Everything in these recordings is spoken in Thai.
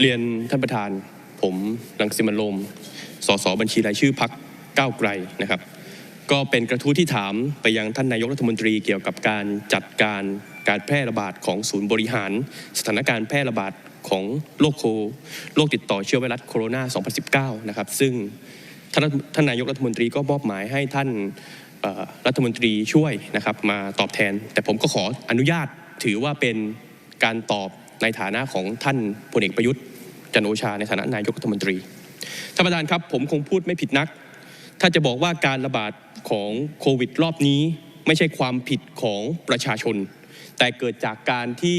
เรียนท่านประธาน ผมรังสิมันโรมสสบัญชีรายชื่อพักก้าวไกลนะครับ ก็เป็นกระทู้ที่ถามไปยังท่านนายกรัฐมนตรีเกี่ยวกับการจัดการการแพร่ระบาดของศูนย์บริหาร สถานการณ์แพร่ระบาดของโรคโคโรคติดต่อเชื้อไวรัสโคโรนา 2019 นะครับ ซึ่งท่านท่านนายกรัฐมนตรีก็มอบหมายให้ท่านรัฐมนตรีช่วยนะครับมาตอบแทน แต่ผมก็ขออนุญาตถือว่าเป็นการตอบในฐานะของท่านพลเอกประยุทธ์ จันโอชาในฐานะนายกรัฐมนตรีท่านประธานครับผมคงพูดไม่ผิดนัก ถ้าจะบอกว่าการระบาดของโควิดรอบนี้ ไม่ใช่ความผิดของประชาชน แต่เกิดจากการที่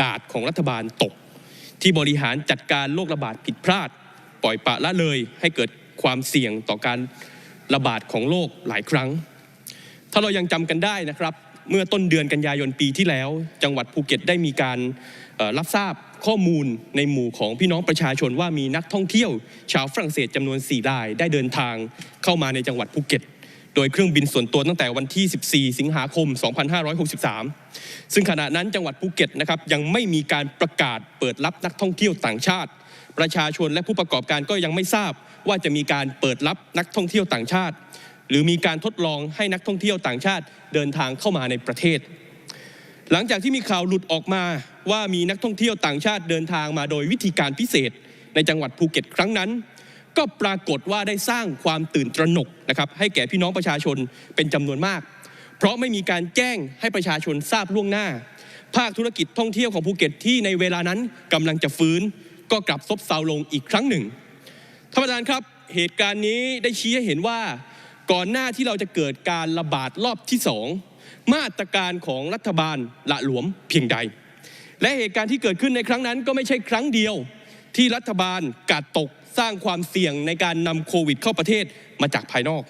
กาดของรัฐบาลตก ที่บริหารจัดการโรคระบาดผิดพลาด ปล่อยปละละเลยให้เกิดความเสี่ยงต่อการระบาดของโรคหลายครั้ง ถ้าเรายังจำกันได้นะครับ เมื่อต้นเดือนกันยายนปีที่แล้ว จังหวัดภูเก็ตได้มีการรับทราบข้อมูลในหมู่ของพี่น้องประชาชนว่ามีนักท่องเที่ยว ชาวฝรั่งเศสจำนวน 4 ราย ได้เดินทางเข้ามาในจังหวัดภูเก็ต โดยเครื่องบินส่วนตัวตั้งแต่วันที่ 14 สิงหาคม 2563 ซึ่งขณะนั้นจังหวัดภูเก็ตนะครับยังไม่มีการประกาศเปิดรับนักท่องเที่ยวต่างชาติ ประชาชนและผู้ประกอบการก็ยังไม่ทราบว่าจะมีการเปิดรับนักท่องเที่ยวต่างชาติ หรือมีการทดลองให้นักท่องเที่ยวต่างชาติเดินทางเข้ามาในประเทศ หลังจากที่มีข่าวหลุดออกมาว่ามีนักท่องเที่ยวต่างชาติเดินทางมาโดยวิธีการพิเศษ ในจังหวัดภูเก็ตครั้งนั้น ก็ปรากฏว่าได้สร้างความตื่นตระหนกนะครับให้แก่พี่น้องประชาชนเป็นจำนวนมาก เพราะไม่มีการแจ้งให้ประชาชนทราบล่วงหน้า ภาคธุรกิจท่องเที่ยวของภูเก็ตที่ในเวลานั้นกำลังจะฟื้น ก็กลับซบเซาลงอีกครั้งหนึ่งท่านประธานครับเหตุการณ์นี้ได้ชี้ให้เห็นว่า ก่อนหน้าที่เราจะเกิดการระบาดรอบที่สองมาตรการของรัฐบาลละหลวมเพียงใด และเหตุการณ์ที่เกิดขึ้นในครั้งนั้นก็ไม่ใช่ครั้งเดียวที่รัฐบาลกาดตกสร้างความเสี่ยงในการนำโควิดเข้าประเทศมาจากภายนอก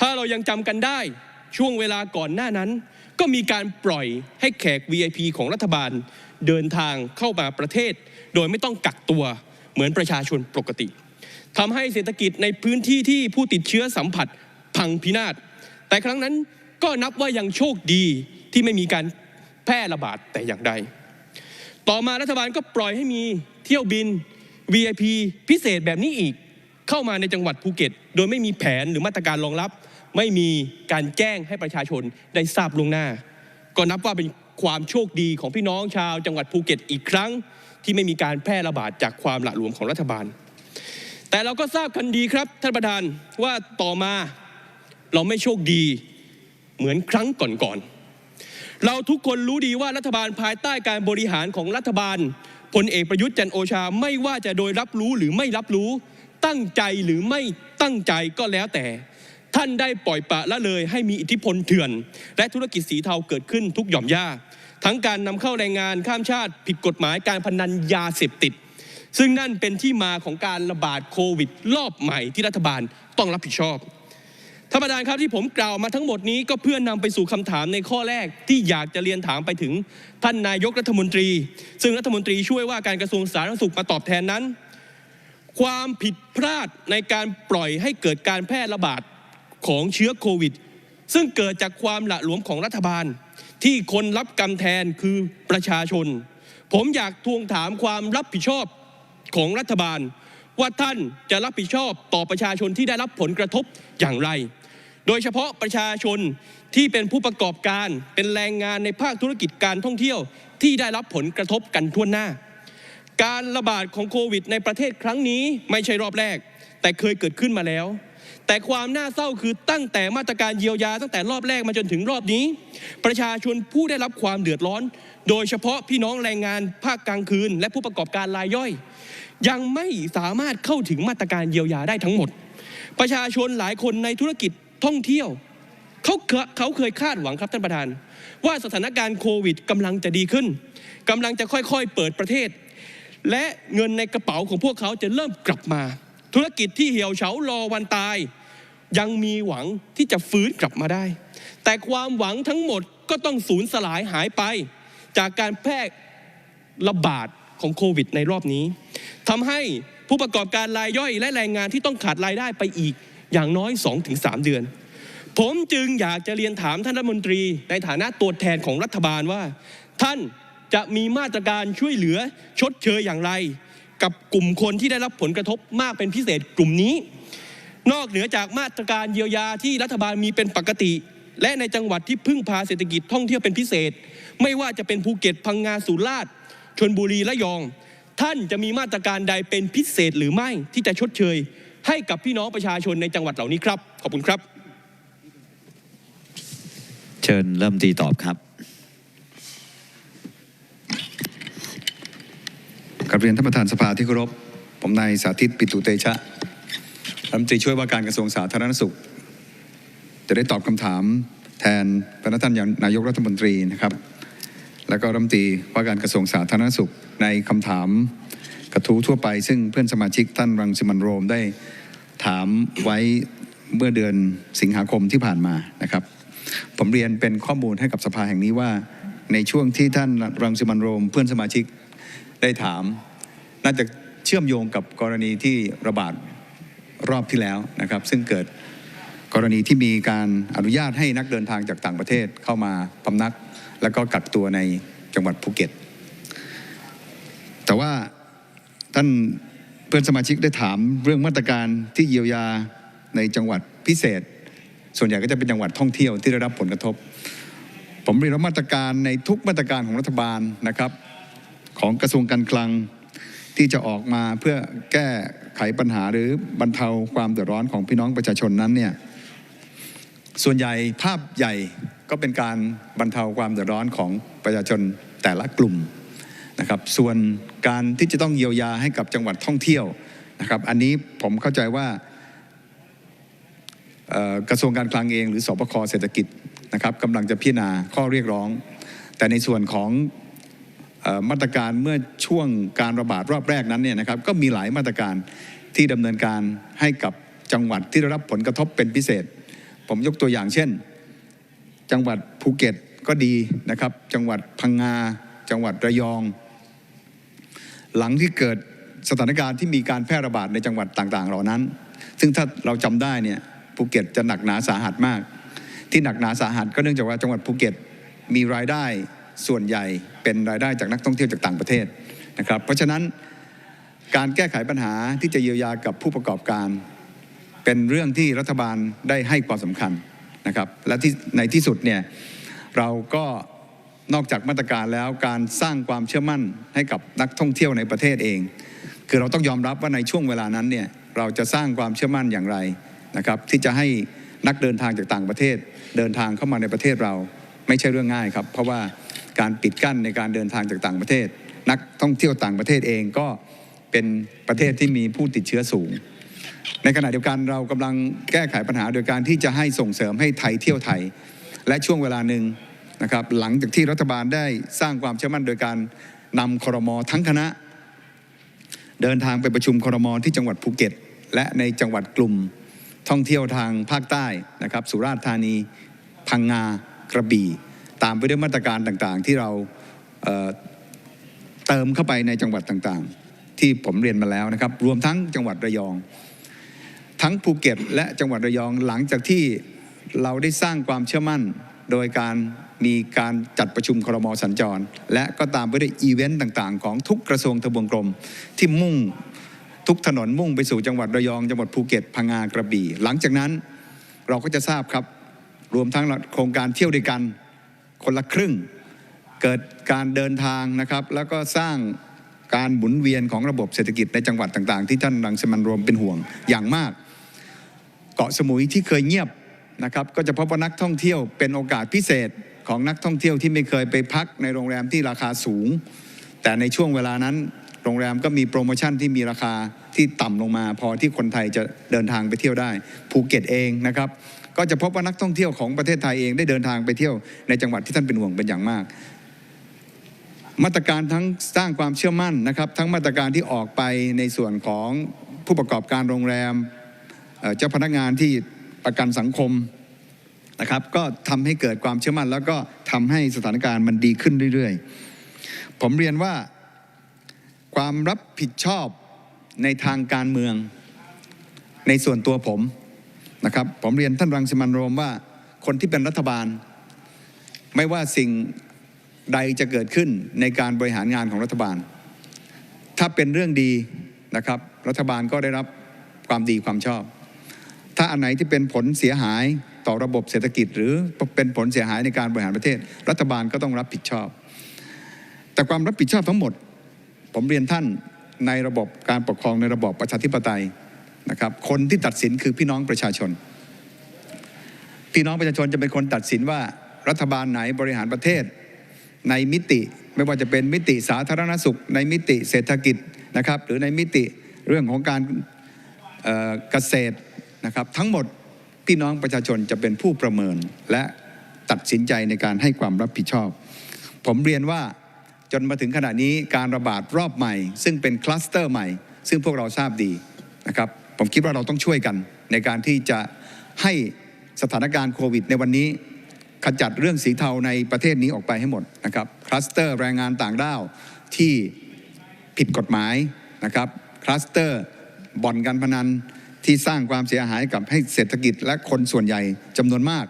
ถ้าเรายังจำกันได้ช่วงเวลาก่อนหน้านั้น ก็มีการปล่อยให้แขก VIP ของรัฐบาลเดินทางเข้ามาประเทศ โดยไม่ต้องกักตัวเหมือนประชาชนปกติ ทำให้เศรษฐกิจในพื้นที่ที่ผู้ติดเชื้อสัมผัสพังพินาศ แต่ครั้งนั้นก็นับว่ายังโชคดีที่ไม่มีการแพร่ระบาดแต่อย่างใด ต่อมารัฐบาลก็ปล่อยให้มีเที่ยวบิน VIP พิเศษแบบนี้อีก เข้ามาในจังหวัดภูเก็ต โดยไม่มีแผนหรือมาตรการรองรับ ไม่มีการแจ้งให้ประชาชนได้ทราบล่วงหน้า ก็นับว่าเป็นความโชคดีของพี่น้องชาวจังหวัดภูเก็ตอีกครั้ง ที่ไม่มีการแพร่ระบาดจากความหละหลวมของรัฐบาล แต่เราก็ทราบกันดีครับท่านประธานว่าต่อมาเราไม่โชคดีเหมือนครั้งก่อนๆ เราทุกคนรู้ดีว่ารัฐบาลภายใต้การบริหารของรัฐบาลพลเอกประยุทธ์จันโอชาไม่ว่าจะโดยรับรู้หรือไม่รับรู้ ตั้งใจหรือไม่ตั้งใจก็แล้วแต่ ท่านได้ปล่อยปะละเลยให้มีอิทธิพลเถื่อน และธุรกิจสีเทาเกิดขึ้นทุกหย่อมย่าทั้งการนำเข้าแรงงานข้ามชาติผิดกฎหมายการพนันยาเสพติด ซึ่งนั่นเป็นที่มาของการระบาดโควิดรอบใหม่ที่รัฐบาลต้องรับผิดชอบท่านประธานครับที่ผมกล่าวมาทั้งหมดนี้ก็เพื่อนำไปสู่คำถามในข้อแรกที่อยากจะเรียนถามไปถึงท่านนายกรัฐมนตรี ซึ่งรัฐมนตรีช่วยว่าการกระทรวงสาธารณสุขมาตอบแทนนั้น ความผิดพลาดในการปล่อยให้เกิดการแพร่ระบาดของเชื้อโควิด ซึ่งเกิดจากความหละหลวมของรัฐบาล ที่คนรับกรรมแทนคือประชาชน ผมอยากทวงถามความรับผิดชอบ ของรัฐบาล ว่าท่านจะรับผิดชอบต่อประชาชนที่ได้รับผลกระทบอย่างไร โดยเฉพาะประชาชนที่เป็นผู้ประกอบการเป็นแรงงานในภาคธุรกิจการท่องเที่ยวที่ได้รับผลกระทบกันทั่วหน้า การระบาดของโควิด ในประเทศครั้งนี้ไม่ใช่รอบแรก แต่เคยเกิดขึ้นมาแล้วแต่ความน่าเศร้าคือตั้งแต่มาตรการเยียวยาตั้งแต่รอบแรกมาจนถึงรอบนี้ ประชาชนผู้ได้รับความเดือดร้อน โดยเฉพาะพี่น้องแรงงานภาคกลางคืน และผู้ประกอบการรายย่อย ยังไม่สามารถเข้าถึงมาตรการเยียวยาได้ทั้งหมด ประชาชนหลายคนในธุรกิจท่องเที่ยวเขาเคเขาเคยคาดหวังครับท่านประธาน ว่าสถานการณ์โควิดกำลังจะดีขึ้นกำลังจะค่อยๆ เปิดประเทศ และเงินในกระเป๋าของพวกเขาจะเริ่มกลับมา ธุรกิจที่เหี่ยวเฉารอวันตาย ยังมีหวังที่จะฟื้นกลับมาได้ แต่ความหวังทั้งหมดก็ต้องสูญสลายหายไป จากการแพร่ระบาด ของโควิดในรอบนี้ทำให้ผู้ประกอบการรายย่อยและแรงงานที่ต้องขาดรายได้ไปอีกอย่างน้อย 2-3 เดือน ผมจึงอยากจะเรียนถามท่านรัฐมนตรี ในฐานะตัวแทนของรัฐบาลว่า ท่านจะมีมาตรการช่วยเหลือชดเชยอย่างไร กับกลุ่มคนที่ได้รับผลกระทบมากเป็นพิเศษกลุ่มนี้ นอกเหนือจากมาตรการเยียวยาที่รัฐบาลมีเป็นปกติ และในจังหวัดที่พึ่งพาเศรษฐกิจท่องเที่ยวเป็นพิเศษ ไม่ว่าจะเป็นภูเก็ตพังงาสุราษฎร์ ชนบุรีและยอง ท่านจะมีมาตรการใดเป็นพิเศษหรือไม่ที่จะชดเชย ให้กับพี่น้องประชาชนในจังหวัดเหล่านี้ครับ ขอบคุณครับ เชิญเริ่มตีตอบครับกับเรียนท่านประธานสภาที่เคารพผมนายสาธิตปิตุเตชะรัฐมนตรีช่วยว่าการกระทรวงสาธารณสุข จะได้ตอบคำถามแทนพระท่านนายกรัฐมนตรีนะครับ แล้วก็รัมตีว่าการกระทรวงสาธารณสุขในคำถามกระทู้ทั่วไป ซึ่งเพื่อนสมาชิกท่านรังสิมันโรมได้ถามไว้เมื่อเดือนสิงหาคมที่ผ่านมานะครับ ผมเรียนเป็นข้อมูลให้กับสภาแห่งนี้ว่า ในช่วงที่ท่านรังสิมันโรม เพื่อนสมาชิกได้ถาม น่าจะเชื่อมโยงกับกรณีที่ระบาดรอบที่แล้วนะครับ ซึ่งเกิด กรณีที่มีการอนุญาตให้นักเดินทางจากต่างประเทศเข้ามาพำนัก แล้วก็กักตัวในจังหวัดภูเก็ต แต่ว่าท่านเพื่อนสมาชิกได้ถามเรื่องมาตรการที่เยียวยาในจังหวัดพิเศษ ส่วนใหญ่ก็จะเป็นจังหวัดท่องเที่ยวที่ได้รับผลกระทบ ผมเรียนว่ามาตรการในทุกมาตรการของรัฐบาลนะครับ ของกระทรวงการคลังที่จะออกมาเพื่อแก้ไขปัญหาหรือบรรเทาความเดือดร้อนของพี่น้องประชาชนนั้นเนี่ย ส่วนใหญ่ภาพใหญ่ก็เป็นการบรรเทาความเดือดร้อนของประชาชนแต่ละกลุ่มนะครับ ส่วนการที่จะต้องเยียวยาให้กับจังหวัดท่องเที่ยวนะครับ อันนี้ผมเข้าใจว่ากระทรวงการคลังเอง หรือสปคเศรษฐกิจนะครับกำลังจะพิจารณาข้อเรียกร้อง แต่ในส่วนของออมาตรการเมื่อช่วงการระบาดรอบแรกนั้นเนี่ยนะครับก็มีหลายมาตรการที่ดำเนินการให้กับจังหวัดที่ได้รับผลกระทบเป็นพิเศษ ผมยกตัวอย่างเช่น จังหวัดภูเก็ตก็ดีนะครับ จังหวัดพังงา จังหวัดระยอง หลังที่เกิดสถานการณ์ที่มีการแพร่ระบาดในจังหวัดต่างๆ เหล่านั้น ซึ่งถ้าเราจำได้เนี่ยภูเก็ตจะหนักหนาสาหัสมาก ที่หนักหนาสาหัสก็เนื่องจากว่าจังหวัดภูเก็ตมีรายได้ส่วนใหญ่เป็นรายได้จากนักท่องเที่ยวจากต่างประเทศนะครับ เพราะฉะนั้นการแก้ไขปัญหาที่จะเยียวยากับผู้ประกอบการ เป็นเรื่องที่รัฐบาลได้ให้ความสำคัญนะครับ และที่ในที่สุดเนี่ยเราก็นอกจากมาตรการแล้วการสร้างความเชื่อมั่นให้กับนักท่องเที่ยวในประเทศเอง คือเราต้องยอมรับว่าในช่วงเวลานั้นเนี่ยเราจะสร้างความเชื่อมั่นอย่างไรนะครับ ที่จะให้นักเดินทางจากต่างประเทศ เดินทางเข้ามาในประเทศเราไม่ใช่เรื่องง่ายครับ เพราะว่าการปิดกั้นในการเดินทางจากต่างประเทศ นักท่องเที่ยวต่างประเทศเองก็เป็นประเทศที่มีผู้ติดเชื้อสูง ในขณะเดียวกันเรากำลังแก้ไขปัญหาโดยการที่จะให้ส่งเสริมให้ไทยเที่ยวไทย และช่วงเวลาหนึ่งนะครับหลังจากที่รัฐบาลได้สร้างความเชื่อมั่นโดยการนำครมทั้งคณะ เดินทางไปประชุมครมที่จังหวัดภูเก็ต และในจังหวัดกลุ่มท่องเที่ยวทางภาคใต้นะครับสุราษฎร์ธานี พังงากระบี่ ตามไปด้วยมาตรการต่างๆ ที่เราเเติมเข้าไปในจังหวัดต่างๆ ที่ผมเรียนมาแล้วนะครับรวมทั้งจังหวัดระยอง ทั้งภูเก็ต และจังหวัดระยองหลังจากที่เราได้สร้างความเชื่อมั่น โดยการมีการจัดประชุมครมสัญจร และก็ตามไปด้วยอีเวนต์ต่างๆ ของทุกกระทรวงทบวงกรม ที่มุ่งทุกถนนมุ่งไปสู่จังหวัดระยอง จังหวัดภูเก็ตพังงากระบี่ หลังจากนั้นเราก็จะทราบครับ รวมทั้งโครงการเที่ยวด้วยกันคนละครึ่ง เกิดการเดินทางนะครับ แล้วก็สร้างการหมุนเวียนของระบบเศรษฐกิจในจังหวัดต่างๆ ที่ท่านรังสมันรวมเป็นห่วงอย่างมาก เกาะสมุยที่เคยเงียบนะครับก็จะพบว่านักท่องเที่ยวเป็นโอกาสพิเศษของนักท่องเที่ยวที่ไม่เคยไปพักในโรงแรมที่ราคาสูง แต่ในช่วงเวลานั้นโรงแรมก็มีโปรโมชั่นที่มีราคาที่ต่ำลงมา พอที่คนไทยจะเดินทางไปเที่ยวได้ภูเก็ตเองนะครับ ก็จะพบว่านักท่องเที่ยวของประเทศไทยเองได้เดินทางไปเที่ยวในจังหวัดที่ท่านเป็นห่วงเป็นอย่างมาก มาตรการทั้งสร้างความเชื่อมั่นนะครับ ทั้งมาตรการที่ออกไปในส่วนของผู้ประกอบการโรงแรม เจ้าพนักงานที่ประกันสังคมนะครับ ก็ทำให้เกิดความเชื่อมั่น แล้วก็ทำให้สถานการณ์มันดีขึ้นเรื่อยๆ ผมเรียนว่าความรับผิดชอบในทางการเมืองในส่วนตัวผมนะครับผมเรียนท่านรังสิมันโรมว่าคนที่เป็นรัฐบาล ไม่ว่าสิ่งใดจะเกิดขึ้นในการบริหารงานของรัฐบาล ถ้าเป็นเรื่องดีนะครับ รัฐบาลก็ได้รับความดีความชอบ อันไหนที่เป็นผลเสียหายต่อระบบเศรษฐกิจ หรือเป็นผลเสียหายในการบริหารประเทศ รัฐบาลก็ต้องรับผิดชอบ แต่ความรับผิดชอบทั้งหมด ผมเรียนท่านในระบบการปกครองในระบบประชาธิปไตยนะครับคนที่ตัดสินคือพี่น้องประชาชน พี่น้องประชาชนจะเป็นคนตัดสินว่ารัฐบาลไหนบริหารประเทศ ในมิติไม่ว่าจะเป็นมิติสาธารณสุข ในมิติเศรษฐกิจนะครับหรือในมิติเรื่องของการเเกษตร นะครับทั้งหมดพี่น้องประชาชนจะเป็นผู้ประเมินและตัดสินใจในการให้ความรับผิดชอบ ผมเรียนว่าจนมาถึงขณะนี้การระบาดรอบใหม่ ซึ่งเป็นคลัสเตอร์ใหม่ ซึ่งพวกเราทราบดีนะครับผมคิดว่าเราต้องช่วยกันในการที่จะให้สถานการณ์โควิด ในวันนี้ขจัดเรื่องสีเทาในประเทศนี้ออกไปให้หมดนะครับคลัสเตอร์แรงงานต่างด้าวที่ผิดกฎหมายนะครับคลัสเตอร์บ่อนการพนัน ที่สร้างความเสียหายกับให้เศรษฐกิจและคนส่วนใหญ่จำนวนมาก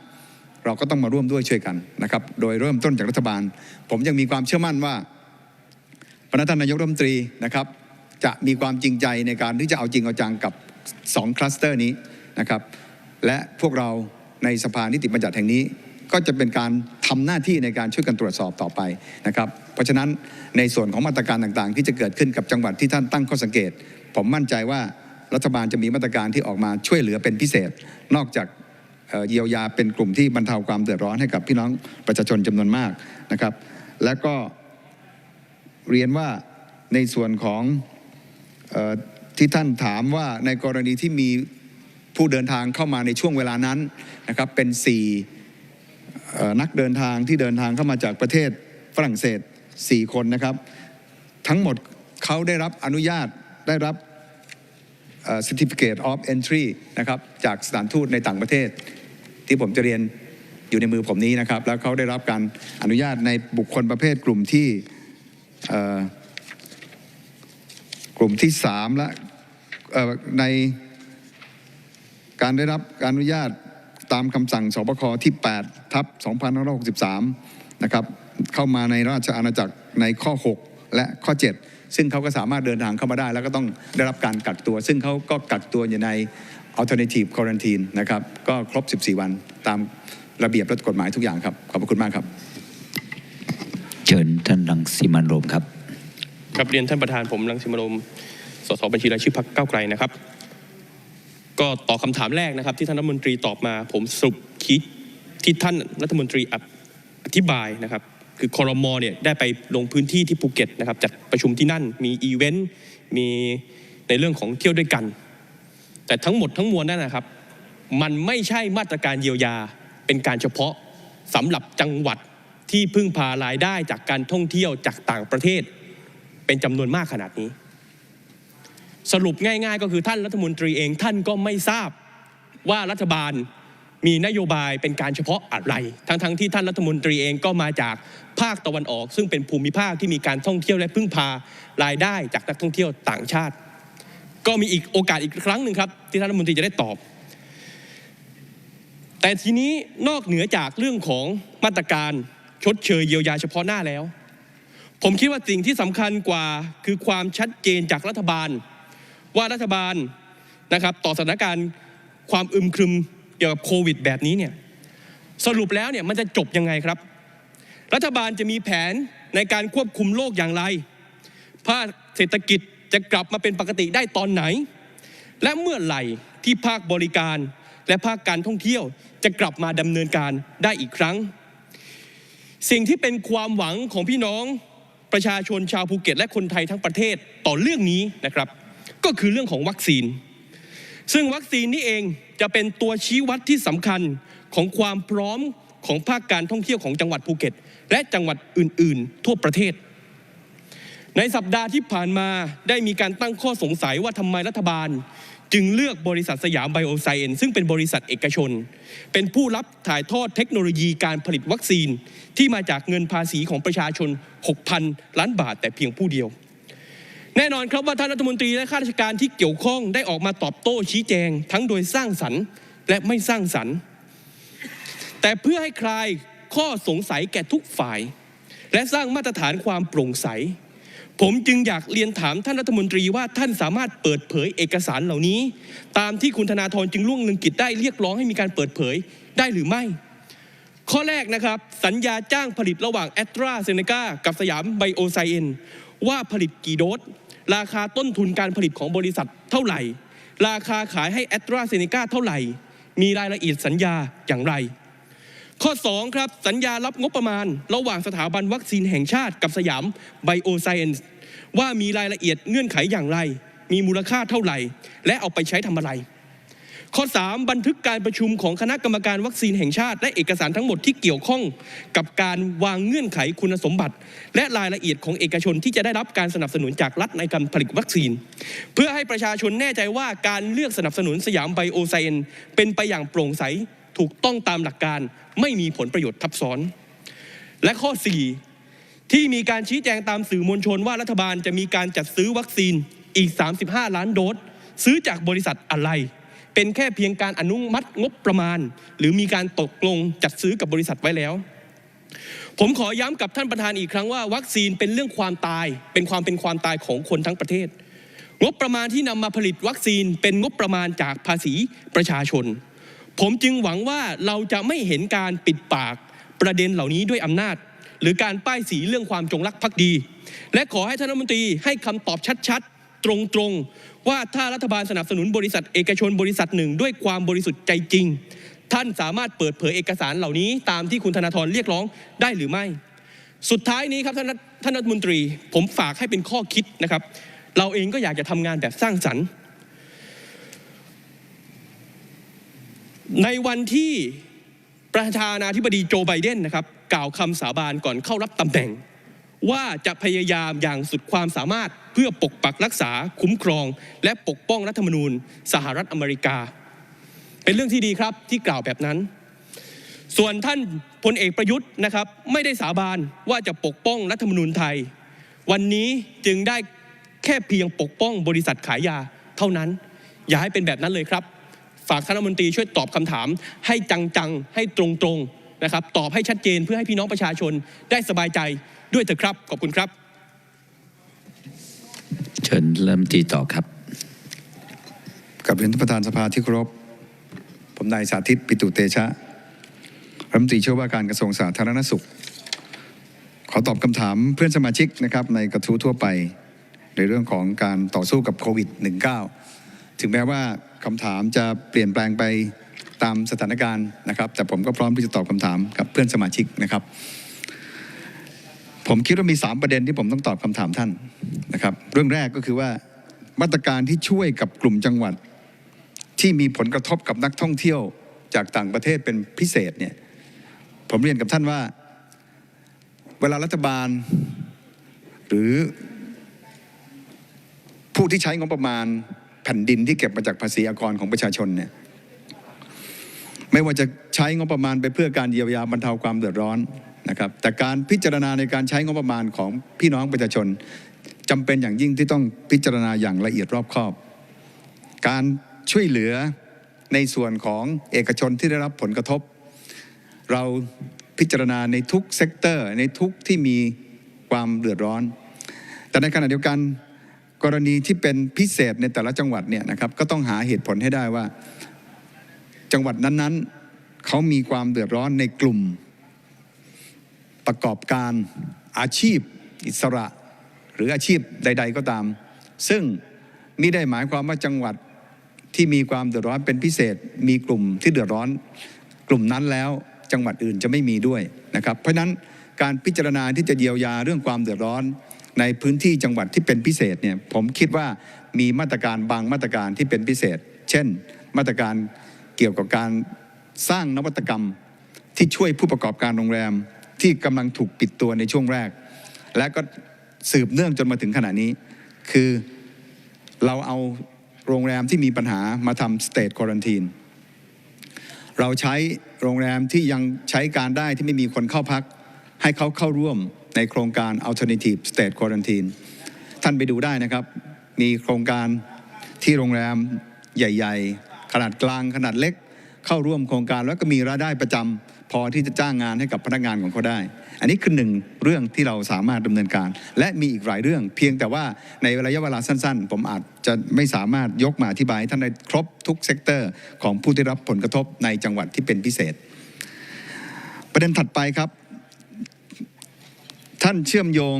เราก็ต้องมาร่วมด้วยช่วยกันนะครับ โดยเริ่มต้นจากรัฐบาล ผมยังมีความเชื่อมั่นว่าพระท่านนายกรัฐมนตรีนะครับจะมีความจริงใจในการที่จะเอาจริงเอาจังกับ 2 คลัสเตอร์นี้นะครับ และพวกเราในสภานิติบัญญัติแห่งนี้ ก็จะเป็นการทำหน้าที่ในการช่วยกันตรวจสอบต่อไปนะครับ เพราะฉะนั้นในส่วนของมาตรการต่างๆ ที่จะเกิดขึ้นกับจังหวัดที่ท่านตั้งข้อสังเกต ผมมั่นใจว่า รัฐบาลจะมีมาตรการที่ออกมาช่วยเหลือเป็นพิเศษ นอกจากเยียวยาเป็นกลุ่มที่บรรเทาความเดือดร้อนให้กับพี่น้องประชาชนจำนวนมากนะครับ และก็เรียนว่าในส่วนของออที่ท่านถามว่าในกรณีที่มีผู้เดินทางเข้ามาในช่วงเวลานั้นนะครับเป็นสี่นักเดินทางที่เดินทางเข้ามาจากประเทศฝรั่งเศส 4 คนนะครับ ทั้งหมดเขาได้รับอนุญาตได้รับ certificate of entry นะครับจากสถานทูตในต่างประเทศ ที่ผมจะเรียนอยู่ในมือผมนี้นะครับ แล้วเขาได้รับการอนุญาตในบุคคลประเภทกลุ่มที่กลุ่มที่3และในการได้รับการอนุญาตตามคำสั่งสบคที่ 8 ทับ2563 นะครับ เข้ามาในราชอาณาจักรในข้อ 6 และข้อ 7 ซึ่งเขาก็สามารถเดินทางเข้ามาได้ แล้วก็ต้องได้รับการกักตัว ซึ่งเขาก็กักตัวอยู่ใน alternative quarantine นะครับ ก็ครบ 14 วันตามระเบียบและกฎหมายทุกอย่างครับ ขอบพระคุณมากครับ เชิญท่านรังสิมันต์โรมครับครับเรียนท่านประธานผมรังสิมรมสสบัญชีรายชื่อพรรคก้าวไกลนะครับ ก็ตอบคำถามแรกนะครับที่ท่านรัฐมนตรีตอบมา ผมสรุปคิดที่ท่านรัฐมนตรีออธิบายนะครับ คือคอรมอเนี่ยได้ไปลงพื้นที่ที่ภูเก็ตนะครับจัดประชุมที่นั่นมีอีเวนต์มีในเรื่องของเที่ยวด้วยกัน แต่ทั้งหมดทั้งมวลนั่นนะครับ มันไม่ใช่มาตรการเยียวยาเป็นการเฉพาะสำหรับจังหวัดที่พึ่งพารายได้จากการท่องเที่ยวจากต่างประเทศ เป็นจำนวนมากขนาดนี้ สรุปง่าย ๆ ก็คือท่านรัฐมนตรีเองท่านก็ไม่ทราบว่ารัฐบาล มีนโยบายเป็นการเฉพาะอะไร ทั้งๆที่ท่านรัฐมนตรีเองก็มาจากภาคตะวันออก ซึ่งเป็นภูมิภาคที่มีการท่องเที่ยวและพึ่งพารายได้จากนักท่องเที่ยวต่างชาติ ก็มีอีกโอกาสอีกครั้งหนึ่งครับ ที่ท่านรัฐมนตรีจะได้ตอบ แต่ทีนี้นอกเหนือจากเรื่องของมาตรการชดเชยเยียวยาเฉพาะหน้าแล้ว ผมคิดว่าสิ่งที่สำคัญกว่าคือความชัดเจนจากรัฐบาล ว่ารัฐบาลนะครับต่อสถานการณ์ความอึมครึม เกี่ยวกับโควิดแบบนี้เนี่ยสรุปแล้วเนี่ยมันจะจบยังไงครับ รัฐบาลจะมีแผนในการควบคุมโรคอย่างไร ภาคเศรษฐกิจจะกลับมาเป็นปกติได้ตอนไหน และเมื่อไหร่ที่ภาคบริการและภาคการท่องเที่ยวจะกลับมาดำเนินการได้อีกครั้ง สิ่งที่เป็นความหวังของพี่น้องประชาชนชาวภูเก็ต และคนไทยทั้งประเทศต่อเรื่องนี้นะครับ ก็คือเรื่องของวัคซีน ซึ่งวัคซีนนี้เอง จะเป็นตัวชี้วัดที่สำคัญของความพร้อมของภาคการท่องเที่ยวของจังหวัดภูเก็ต และจังหวัดอื่น ๆ ทั่วประเทศ ในสัปดาห์ที่ผ่านมาได้มีการตั้งข้อสงสัยว่าทำไมรัฐบาล จึงเลือกบริษัทสยามไบโอไซเอนซึ่งเป็นบริษัทเอกชน เป็นผู้รับถ่ายทอดเทคโนโลยีการผลิตวัคซีน ที่มาจากเงินภาษีของประชาชน 6,000 ล้านบาทแต่เพียงผู้เดียว แน่นอนครับว่าท่านรัฐมนตรีและข้าราชการที่เกี่ยวข้องได้ออกมาตอบโต้ชี้แจง ทั้งโดยสร้างสรรค์และไม่สร้างสรรค์ แต่เพื่อให้คลายข้อสงสัยแก่ทุกฝ่าย และสร้างมาตรฐานความโปร่งใส ผมจึงอยากเรียนถามท่านรัฐมนตรีว่าท่านสามารถเปิดเผยเอกสารเหล่านี้ ตามที่คุณธนาธรจึงล่วงลึงกิจได้เรียกร้องให้มีการเปิดเผยได้หรือไม่ ข้อแรกนะครับ สัญญาจ้างผลิตระหว่างแอตราเซเนกากับสยามไบโอไซเอนว่าผลิตกี่โดส ราคาต้นทุนการผลิตของบริษัทเท่าไหร่ ราคาขายให้แอตราเซเนกาเท่าไหร่ มีรายละเอียดสัญญาอย่างไร ข้อ 2 ครับ สัญญารับงบประมาณ ระหว่างสถาบันวัคซีนแห่งชาติกับสยามไบโอไซเอนส์ว่ามีรายละเอียดเงื่อนไขอย่างไร มีมูลค่าเท่าไหร่ และเอาไปใช้ทำอะไร ข้อ 3 บันทึกการประชุมของคณะกรรมการวัคซีนแห่งชาติ และเอกสารทั้งหมดที่เกี่ยวข้องกับการวางเงื่อนไขคุณสมบัติ และรายละเอียดของเอกชนที่จะได้รับการสนับสนุนจากรัฐในการผลิตวัคซีน เพื่อให้ประชาชนแน่ใจว่าการเลือกสนับสนุนสยามไบโอไซเอนเป็นไปอย่างโปร่งใสถูกต้องตามหลักการไม่มีผลประโยชน์ทับซ้อน และข้อ 4 ที่มีการชี้แจงตามสื่อมวลชนว่ารัฐบาลจะมีการจัดซื้อวัคซีนอีก 35 ล้านโดสซื้อจากบริษัทอะไร เป็นแค่เพียงการอนุมัติงบประมาณ หรือมีการตกลงจัดซื้อกับบริษัทไว้แล้ว ผมขอย้ำกับท่านประธานอีกครั้งว่า วัคซีนเป็นเรื่องความตาย เป็นความเป็นความตายของคนทั้งประเทศ งบประมาณที่นำมาผลิตวัคซีนเป็นงบประมาณจากภาษีประชาชน ผมจึงหวังว่าเราจะไม่เห็นการปิดปากประเด็นเหล่านี้ด้วยอำนาจ หรือการป้ายสีเรื่องความจงรักภักดี และขอให้ท่านรัฐมนตรีให้คำตอบชัดๆ ตรงๆ ว่าถ้ารัฐบาลสนับสนุนบริษัทเอกชนบริษัทหนึ่ง ด้วยความบริสุทธิ์ใจจริง ท่านสามารถเปิดเผยเอกสารเหล่านี้ ตามที่คุณธนาธรเรียกร้องได้หรือไม่ สุดท้ายนี้ครับท่านท่านรัฐมนตรี ผมฝากให้เป็นข้อคิดนะครับ เราเองก็อยากจะทำงานแบบสร้างสรรค์ ในวันที่ประธานาธิบดีโจไบเดนนะครับกล่าวคำสาบานก่อนเข้ารับตำแหน่ง ว่าจะพยายามอย่างสุดความสามารถเพื่อปกปักรักษาคุ้มครอง และปกป้องรัฐธรรมนูญ สหรัฐอเมริกา เป็นเรื่องที่ดีครับที่กล่าวแบบนั้น ส่วนท่านพลเอกประยุทธ์นะครับไม่ได้สาบานว่าจะปกป้องรัฐธรรมนูญไทย วันนี้จึงได้แค่เพียงปกป้องบริษัทขายยาเท่านั้น อย่าให้เป็นแบบนั้นเลยครับ ฝากท่านรัฐมนตรีช่วยตอบคำถาม ให้จังๆให้ตรงๆนะครับตอบให้ชัดเจนเพื่อให้พี่น้องประชาชนได้สบายใจ ด้วยเถอะครับ ขอบคุณครับ เชิญเริ่มตรีต่อครับกับเรียนท่านประธานสภาที่เคารพผมนายสาธิตปิตุเตชะรัฐมนตรีช่วยว่าการกระทรวงสาธารณสุข ขอตอบคำถามเพื่อนสมาชิกนะครับในกระทู้ทั่วไป ในเรื่องของการต่อสู้กับโควิด -19 ถึงแม้ว่าคำถามจะเปลี่ยนแปลงไปตามสถานการณ์นะครับ แต่ผมก็พร้อมที่จะตอบคำถามกับเพื่อนสมาชิกนะครับ ผมคิดว่ามี 3 ประเด็นที่ผมต้องตอบคำถามท่านนะครับ เรื่องแรกก็คือว่ามาตรการที่ช่วยกับกลุ่มจังหวัด ที่มีผลกระทบกับนักท่องเที่ยวจากต่างประเทศเป็นพิเศษเนี่ยผมเรียนกับท่านว่า เวลารัฐบาล หรือผู้ที่ใช้งบประมาณแผ่นดินที่เก็บมาจากภาษีอากรของประชาชนเนี่ย ไม่ว่าจะใช้งบประมาณไปเพื่อการเยียวยาบรรเทาความเดือดร้อนนะครับ แต่การพิจารณาในการใช้งบประมาณของพี่น้องประชาชนจำเป็นอย่างยิ่งที่ต้องพิจารณาอย่างละเอียดรอบคอบ การช่วยเหลือในส่วนของเอกชนที่ได้รับผลกระทบ เราพิจารณาในทุกเซกเตอร์ ในทุกที่มีความเดือดร้อน แต่ในขณะเดียวกันกรณีที่เป็นพิเศษในแต่ละจังหวัดเนี่ยนะครับก็ต้องหาเหตุผลให้ได้ว่า จังหวัดนั้นๆ เขามีความเดือดร้อนในกลุ่ม ประกอบการอาชีพอิสระ หรืออาชีพใด ๆ ก็ตาม ซึ่งมิได้หมายความว่าจังหวัดที่มีความเดือดร้อนเป็นพิเศษ มีกลุ่มที่เดือดร้อน กลุ่มนั้นแล้วจังหวัดอื่นจะไม่มีด้วยนะครับเพราะฉะนั้นการพิจารณาที่จะเยียวยาเรื่องความเดือดร้อนในพื้นที่จังหวัดที่เป็นพิเศษเนี่ยผมคิดว่ามีมาตรการบางมาตรการที่เป็นพิเศษ เช่น มาตรการ เกี่ยวกับการสร้างนวัตกรรมที่ช่วยผู้ประกอบการโรงแรมที่กำลังถูกปิดตัวในช่วงแรก และก็สืบเนื่องจนมาถึงขณะนี้ คือเราเอาโรงแรมที่มีปัญหามาทำสเต e คว r รันทีนเราใช้โรงแรมที่ยังใช้การได้ที่ไม่มีคนเข้าพัก ให้เขาเข้าร่วมในโครงการ Alternative State Quarantine ท่านไปดูได้นะครับ มีโครงการที่โรงแรมใหญ่ ๆ ขนาดกลางขนาดเล็ก เข้าร่วมโครงการแล้วก็มีรายได้ประจพอที่จะจ้างงานให้กับพนักงานของเขาได้ อันนี้คือหนึ่งเรื่องที่เราสามารถดำเนินการ และมีอีกหลายเรื่อง เพียงแต่ว่าในระยะเวลาสั้น ๆ ผมอาจจะไม่สามารถยกมาอธิบายท่านได้ครบทุกเซกเตอร์ ของผู้ที่รับผลกระทบในจังหวัดที่เป็นพิเศษ ประเด็นถัดไปครับ ท่านเชื่อมโยง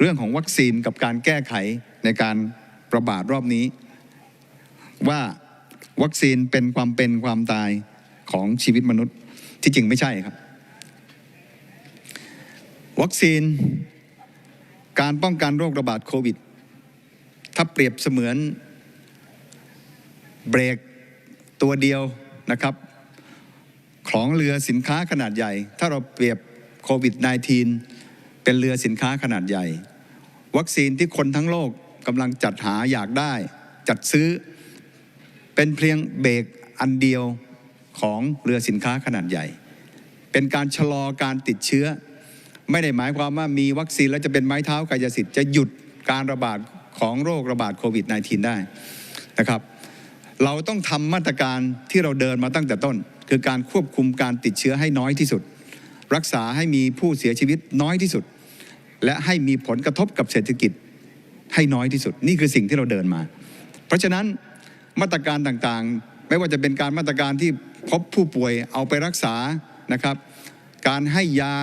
เรื่องของวัคซีนกับการแก้ไขในการระบาดรอบนี้ ว่า วัคซีนเป็นความเป็นความตายของชีวิตมนุษย์ที่จริงไม่ใช่ครับ วัคซีนการป้องกันโรคระบาดโควิด ถ้าเปรียบเสมือนเบรกตัวเดียวนะครับของเรือสินค้าขนาดใหญ่ ถ้าเราเปรียบโควิด -19 เป็นเรือสินค้าขนาดใหญ่ วัคซีนที่คนทั้งโลกกำลังจัดหาอยากได้ จัดซื้อ เป็นเพียงเบรกอันเดียวของเรือสินค้าขนาดใหญ่ เป็นการชะลอการติดเชื้อ ไม่ได้หมายความว่ามีวัคซีนแล้วจะเป็นไม้เท้ากายสิทธิ์จะหยุดการระบาดของโรคระบาดโควิด -19 ได้นะครับ เราต้องทำมาตรการที่เราเดินมาตั้งแต่ต้น คือการควบคุมการติดเชื้อให้น้อยที่สุด รักษาให้มีผู้เสียชีวิตน้อยที่สุด และให้มีผลกระทบกับเศรษฐกิจให้น้อยที่สุด นี่คือสิ่งที่เราเดินมา เพราะฉะนั้น มาตรการต่างๆ ไม่ว่าจะเป็นการมาตรการที่พบผู้ป่วยเอาไปรักษานะครับ การให้ยา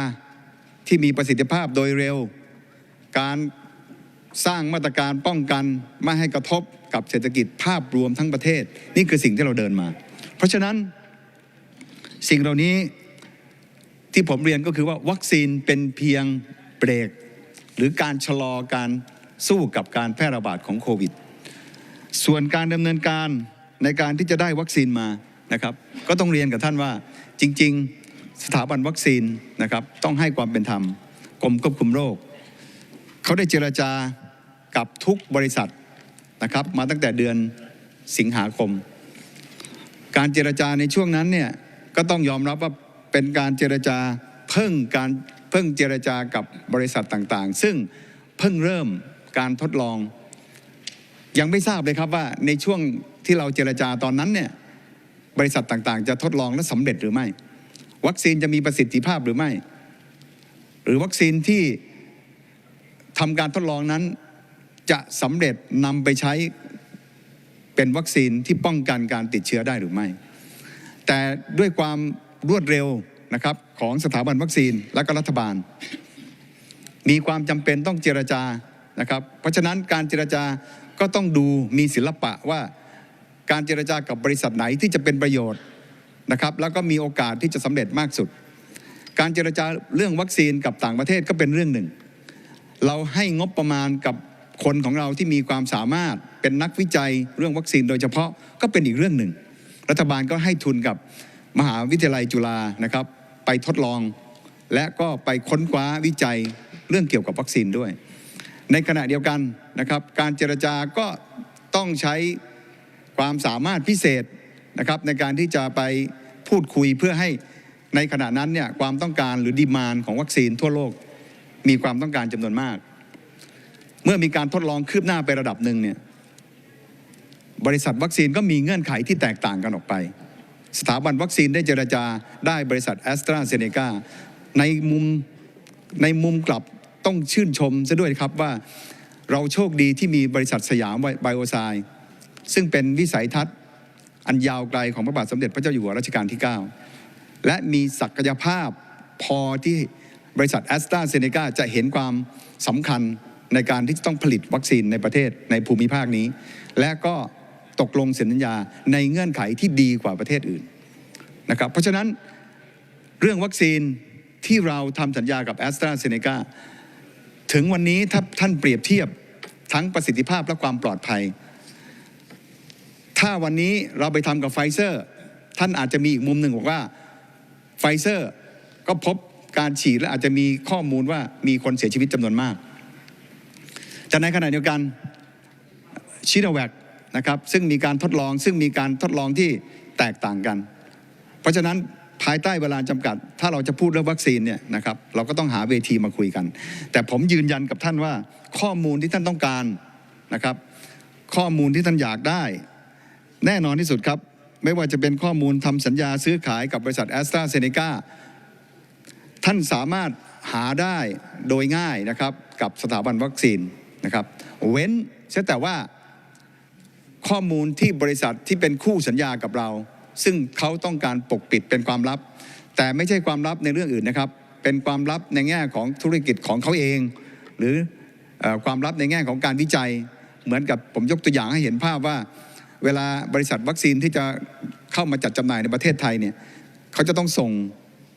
ที่มีประสิทธิภาพโดยเร็ว การสร้างมาตรการป้องกันไม่ให้กระทบกับเศรษฐกิจภาพรวมทั้งประเทศ นี่คือสิ่งที่เราเดินมา เพราะฉะนั้นสิ่งเหล่านี้ที่ผมเรียนก็คือว่าวัคซีนเป็นเพียงเบรก หรือการชะลอการสู้กับการแพร่ระบาดของโควิด ส่วนการดำเนินการในการที่จะได้วัคซีนมานะครับ ก็ต้องเรียนกับท่านว่าจริง ๆ สถาบันวัคซีนนะครับต้องให้ความเป็นธรรมกรมควบคุมโรคเขาได้เจรจากับทุกบริษัทนะครับ มาตั้งแต่เดือนสิงหาคม การเจรจาในช่วงนั้นเนี่ยก็ต้องยอมรับว่าเป็นการเจรจาเพิ่งการเพิ่งเจรจากับบริษัทต่างๆ ซึ่งเพิ่งเริ่มการทดลอง ยังไม่ทราบเลยครับว่าในช่วงที่เราเจรจาตอนนั้นเนี่ยบริษัทต่างๆ จะทดลองและสำเร็จหรือไม่ วัคซีนจะมีประสิทธิภาพหรือไม่ หรือวัคซีนที่ทำการทดลองนั้น จะสำเร็จนำไปใช้เป็นวัคซีนที่ป้องกันการติดเชื้อได้หรือไม่ แต่ด้วยความรวดเร็วนะครับของสถาบันวัคซีนและก็รัฐบาล มีความจำเป็นต้องเจรจานะครับ เพราะฉะนั้นการเจรจา ก็ต้องดูมีศิลปะว่าการเจรจากับบริษัทไหนที่จะเป็นประโยชน์นะครับแล้วก็มีโอกาสที่จะสำเร็จมากสุด การเจรจาเรื่องวัคซีนกับต่างประเทศก็เป็นเรื่องหนึ่ง เราให้งบประมาณกับคนของเราที่มีความสามารถเป็นนักวิจัยเรื่องวัคซีนโดยเฉพาะก็เป็นอีกเรื่องหนึ่ง รัฐบาลก็ให้ทุนกับมหาวิทยาลัยจุฬานะครับ ไปทดลอง และก็ไปค้นคว้าวิจัยเรื่องเกี่ยวกับวัคซีนด้วย ในขณะเดียวกัน นะครับการเจรจาก็ต้องใช้ความสามารถพิเศษนะครับในการที่จะไปพูดคุยเพื่อให้ในขณะนั้นเนี่ยความต้องการหรือดีมานของวัคซีนทั่วโลก มีความต้องการจำนวนมาก เมื่อมีการทดลองคืบหน้าไประดับหนึ่งเนี่ยบริษัทวัคซีนก็มีเงื่อนไขที่แตกต่างกันออกไป สถาบันวัคซีนได้เจรจาได้บริษัทแอสตราเซเนกาในมุมในมุมกลับต้องชื่นชมซะด้วยครับว่า เราโชคดีที่มีบริษัทสยามไบโอไซด์ซึ่งเป็นวิสัยทัศน์อันยาวไกลของพระบาทสมเด็จพระเจ้าอยู่หัวรัชกาลที่ 9 และมีศักยภาพพอที่บริษัทแอสตราเซเนกาจะเห็นความสำคัญในการที่จะต้องผลิตวัคซีนในประเทศในภูมิภาคนี้ และก็ตกลงสัญญาในเงื่อนไขที่ดีกว่าประเทศอื่นนะครับเพราะฉะนั้นเรื่องวัคซีนที่เราทำสัญญากับแอสตราเซเนกาถึงวันนี้ถ้าท่านเปรียบเทียบ ทั้งประสิทธิภาพและความปลอดภัย ถ้าวันนี้เราไปทำกับไฟเซอร์ ท่านอาจจะมีอีกมุมหนึ่งบอกว่าไฟเซอร์ก็พบการฉีดและอาจจะมีข้อมูลว่ามีคนเสียชีวิตจำนวนมากแต่ในขณะเดียวกันชิโนแวคนะครับซึ่งมีการทดลองซึ่งมีการทดลองที่แตกต่างกัน เพราะฉะนั้น ภายใต้เวลาจำกัด ถ้าเราจะพูดเรื่องวัคซีนเนี่ยนะครับเราก็ต้องหาเวทีมาคุยกัน แต่ผมยืนยันกับท่านว่าข้อมูลที่ท่านต้องการนะครับ ข้อมูลที่ท่านอยากได้ แน่นอนที่สุดครับ ไม่ว่าจะเป็นข้อมูลทำสัญญาซื้อขายกับบริษัทแอสตราเซเนกาท่านสามารถหาได้โดยง่ายนะครับกับสถาบันวัคซีนนะครับ เว้นเสียแต่ว่าข้อมูลที่บริษัทที่เป็นคู่สัญญากับเรา ซึ่งเขาต้องการปกปิดเป็นความลับ แต่ไม่ใช่ความลับในเรื่องอื่นนะครับ เป็นความลับในแง่ของธุรกิจของเขาเอง หรืออความลับในแง่ของการวิจัย เหมือนกับผมยกตัวอย่างให้เห็นภาพว่า เวลาบริษัทวัคซีนที่จะเข้ามาจัดจำหน่ายในประเทศไทยเนี่ยเขาจะต้องส่ง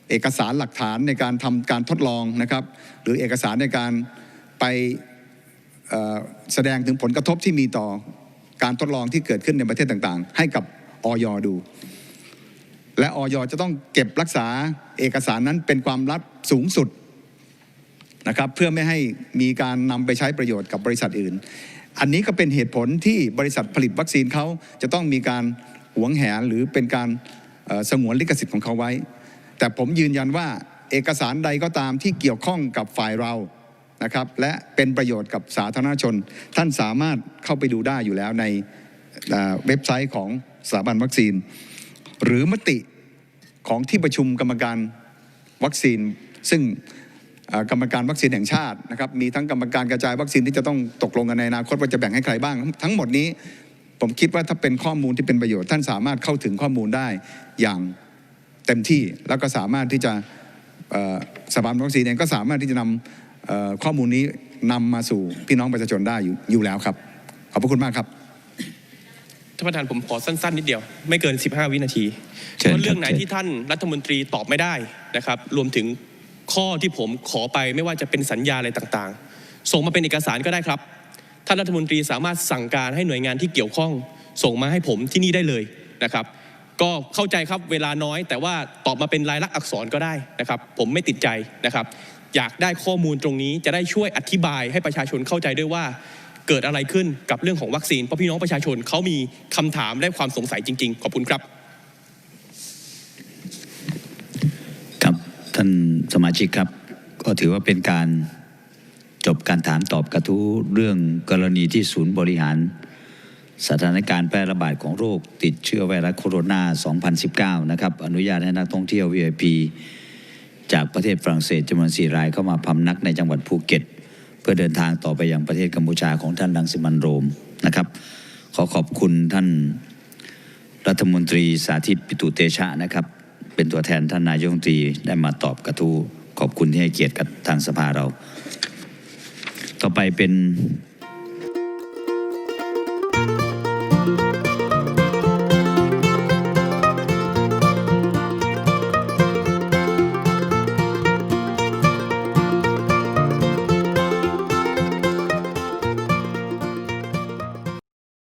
เอกสารหลักฐานในการทำการทดลองนะครับ หรือเอกสารในการไปแสดงถึงผลกระทบที่มีต่อการทดลองที่เกิดขึ้นในประเทศต่างๆ ให้กับ ออยดู และออยจะต้องเก็บรักษาเอกสารนั้นเป็นความลับสูงสุดนะครับเพื่อไม่ให้มีการนำไปใช้ประโยชน์กับบริษัทอื่น อันนี้ก็เป็นเหตุผลที่บริษัทผลิตวัคซีนเขาจะต้องมีการหวงแหนหรือเป็นการสงวนลิขสิทธิ์ของเขาไว้ แต่ผมยืนยันว่าเอกสารใดก็ตามที่เกี่ยวข้องกับฝ่ายเรานะครับและเป็นประโยชน์กับสาธารณชน ท่านสามารถเข้าไปดูได้อยู่แล้วในเว็บไซต์ของ สถาบันวัคซีน หรือมติของที่ประชุมกรรมการวัคซีน ซึ่งกรรมการวัคซีนแห่งชาตินะครับมีทั้งกรรมการกระจายวัคซีนที่จะต้องตกลงกันในอนาคตว่าจะแบ่งให้ใครบ้าง ทั้งหมดนี้ผมคิดว่าถ้าเป็นข้อมูลที่เป็นประโยชน์ ท่านสามารถเข้าถึงข้อมูลได้อย่างเต็มที่แล้วก็สามารถที่จะสถาบันวัคซีนเองก็สามารถที่จะนำข้อมูลนี้นำมาสู่พี่น้องประชาชนได้อยู่อยู่แล้วครับ ขอบพระคุณมากครับ ท่านประธานผมขอสั้นๆนิดเดียว ไม่เกิน 15 วินาทีเชิญครับว่าเรื่องไหนเชิญ ที่ท่านรัฐมนตรีตอบไม่ได้นะครับ รวมถึงข้อที่ผมขอไปไม่ว่าจะเป็นสัญญาอะไรต่างๆ ส่งมาเป็นเอกสารก็ได้ครับ ท่านรัฐมนตรีสามารถสั่งการให้หน่วยงานที่เกี่ยวข้อง ส่งมาให้ผมที่นี่ได้เลยนะครับ ก็เข้าใจครับเวลาน้อย แต่ว่าตอบมาเป็นลายลักษณ์อักษรก็ได้นะครับ ผมไม่ติดใจนะครับ อยากได้ข้อมูลตรงนี้จะได้ช่วยอธิบายให้ประชาชนเข้าใจด้วยว่า เกิดอะไรขึ้นกับเรื่องของวัคซีนเพราะพี่น้องประชาชนเขามีคำถามและความสงสัยจริง ๆ ขอบคุณครับ ครับท่านสมาชิกครับ ก็ถือว่าเป็นการจบการถามตอบกระทู้เรื่องกรณีที่ศูนย์บริหาร สถานการณ์แพร่ระบาดของโรคติดเชื้อไวรัสโคโรนา 2019 นะครับ อนุญาตให้นักท่องเที่ยว VIP จากประเทศฝรั่งเศสจำนวน 4 รายเข้ามาพำนักในจังหวัดภูเก็ต พื่อเดินทางต่อไปยังประเทศกัมพูชาของท่านรังสิมันโรมนะครับ ขอขอบคุณท่านรัฐมนตรีสาธิตปิตุเตชะนะครับ เป็นตัวแทนท่านนายกรัฐมนตรีได้มาตอบกระทู้ขอบคุณที่ให้เกียรติกับทางสภาเรา ต่อไปเป็น